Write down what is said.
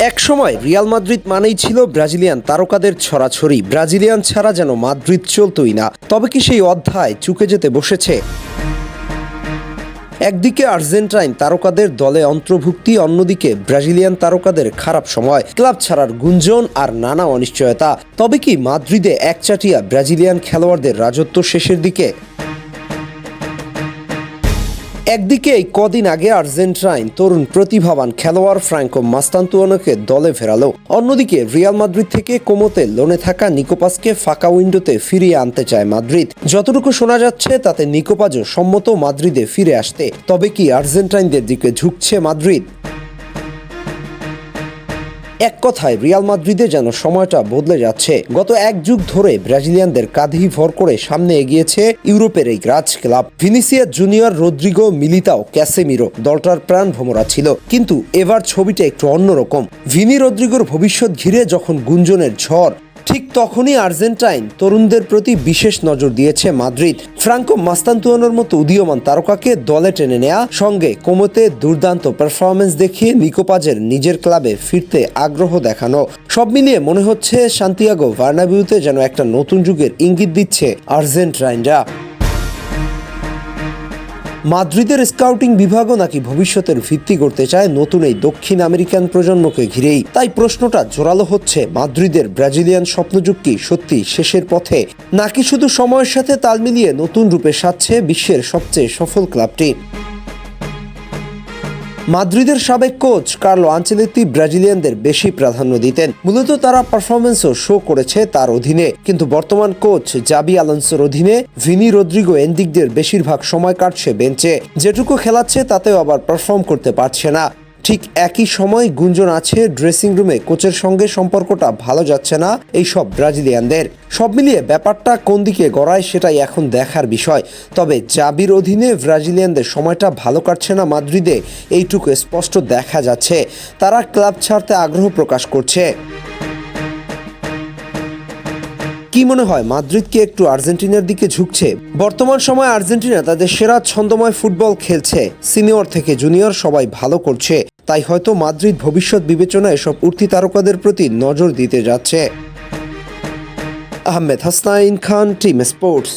একসময় Real Madrid মানেই ছিল ব্রাজিলিয়ান তারকাদের ছড়াছড়ি। ব্রাজিলিয়ান ছাড়া যেন মাদ্রিদ চলতই না। তবে কি সেই অধ্যায় চুকে যেতে বসেছে? একদিকে আর্জেন্টাইন তারকাদের দলে অন্তর্ভুক্তি, অন্যদিকে ব্রাজিলিয়ান তারকাদের খারাপ সময়। ক্লাব ছাড়ার গুঞ্জন আর নানা অনিশ্চয়তা। তবে কি মাদ্রিদে একচাটিয়া ব্রাজিলিয়ান খেলোয়াড়দের রাজত্ব শেষের দিকে? একদিকে এই কদিন আগে আর্জেন্টাইন তরুণ প্রতিভাবান খেলোয়াড় ফ্রাঙ্কো মাস্তান্তুয়ানোকে দলে ফেরালো। অন্যদিকে রিয়াল মাদ্রিদ থেকে কোমোতে লোনে থাকা নিকোপাসকে ফাঁকা উইন্ডোতে ফিরিয়ে আনতে চায় মাদ্রিদ। যতটুকু শোনা যাচ্ছে, তাতে নিকোপাজও সম্মত মাদ্রিদে ফিরে আসতে। তবে কি আর্জেন্টাইনদের দিকে ঝুঁকছে মাদ্রিদ? এক কথায় রিয়াল মাদ্রিদে যেন সময়টা বদলে যাচ্ছে। গত এক যুগ ধরে ব্রাজিলিয়ানদের কাঁধেই ভর করে সামনে এগিয়েছে ইউরোপের এই Graz club. Vinicius Junior Rodrygo Militao Casemiro দলটার প্রাণ ভোমরা ছিল। কিন্তু এবার ছবিটা একটু অন্যরকম। ভিনি রদ্রিগোর ভবিষ্যৎ ঘিরে যখন গুঞ্জনের ঝড় ঠিক তখনই আর্জেন্টাইন তরুণদের প্রতি বিশেষ নজর দিয়েছে মাদ্রিদ। ফ্রাঙ্কো মাস্তান্তুয়ানোর মতো উদীয়মান তারকাকে দলে টেনে নেয়া সঙ্গে কোমোতে দুর্দান্ত পারফরমেন্স দেখিয়ে নিকোপাজের নিজের ক্লাবে ফিরতে আগ্রহ দেখানো। সব মিলিয়ে মনে হচ্ছে শান্তিয়াগো ভার্নাবিউতে যেন একটা নতুন যুগের ইঙ্গিত দিচ্ছে আর্জেন্টাইনরা। মাদ্রিদের স্কাউটিং বিভাগও নাকি ভবিষ্যতের ভিত্তি করতে চায় নতুন এই দক্ষিণ আমেরিকান প্রজন্মকে ঘিরেই। তাই প্রশ্নটা জোরালো হচ্ছে, মাদ্রিদের ব্রাজিলিয়ান স্বপ্নযুক্তি সত্যি শেষের পথে? নাকি শুধু সময়ের সাথে তাল মিলিয়ে নতুন রূপে সাজছে বিশ্বের সবচেয়ে সফল ক্লাবটি? মাদ্রিদের সাবেক কোচ কার্লো আঞ্চেলেত্তি ব্রাজিলিয়ানদের বেশি প্রাধান্য দিতেন। মূলত তারা পারফরমেন্সও শো করেছে তার অধীনে। কিন্তু বর্তমান কোচ জাবি আলোনসোর অধীনে ভিনি রদ্রিগো এন্দিকদের বেশিরভাগ সময় কাটছে বেঞ্চে। যেটুকু খেলাচ্ছে তাতেও আবার পারফর্ম করতে পারছে না। ঠিক একই সময় গুঞ্জন আছে ড্রেসিং রুমে কোচের সঙ্গে সম্পর্কটা ভালো যাচ্ছে না এই সব ব্রাজিলিয়ানদের। সব মিলিয়ে ব্যাপারটা কোন দিকে গড়ায় সেটাই এখন দেখার বিষয়। তবে চাবির অধীনে ব্রাজিলিয়ানদের সময়টা ভালো কাটছে না মাদ্রিদে। এইটুকু স্পষ্ট দেখা যাচ্ছে। তারা ক্লাব ছাড়তে আগ্রহ প্রকাশ করছে। কি মনে হয়, মাদ্রিদ কি একটু আর্জেন্টিনার দিকে ঝুঁকছে? বর্তমান সময় আর্জেন্টিনা তাদের সেরা ছন্দময় ফুটবল খেলছে। সিনিয়র থেকে জুনিয়র সবাই ভালো করছে। তাই হয়তো মাদ্রিদ ভবিষ্যৎ বিবেচনায় সব উঠতি তারকাদের প্রতি নজর দিতে যাচ্ছে। Ahmed Hasnain Khan, team sports.